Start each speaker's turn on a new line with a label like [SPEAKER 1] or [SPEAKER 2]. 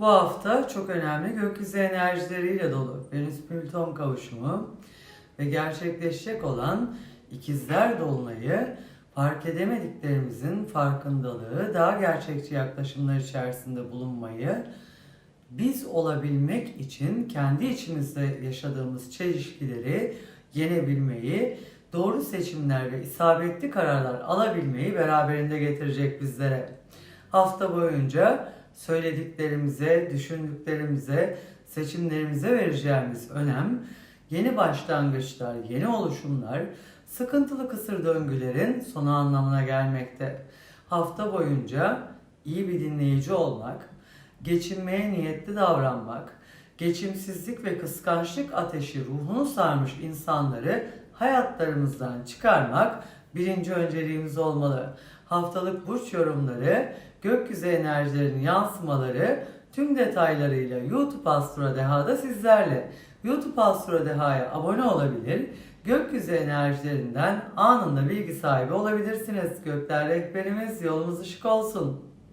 [SPEAKER 1] Bu hafta çok önemli gökyüzü enerjileriyle dolu Venüs Plüton kavuşumu ve gerçekleşecek olan ikizler dolunayı fark edemediklerimizin farkındalığı, daha gerçekçi yaklaşımlar içerisinde bulunmayı, biz olabilmek için kendi içimizde yaşadığımız çelişkileri yenebilmeyi, doğru seçimler ve isabetli kararlar alabilmeyi beraberinde getirecek bizlere. Hafta boyunca söylediklerimize, düşündüklerimize, seçimlerimize vereceğimiz önem, yeni başlangıçlar, yeni oluşumlar, sıkıntılı kısır döngülerin sonu anlamına gelmekte. Hafta boyunca iyi bir dinleyici olmak, geçinmeye niyetli davranmak, geçimsizlik ve kıskançlık ateşi ruhunu sarmış insanları hayatlarımızdan çıkarmak birinci önceliğimiz olmalı. Haftalık burç yorumları, gökyüzü enerjilerinin yansımaları tüm detaylarıyla YouTube Astro Deha'da sizlerle. YouTube Astro Deha'ya abone olabilir, gökyüzü enerjilerinden anında bilgi sahibi olabilirsiniz. Gökler rehberimiz yolumuz ışık olsun.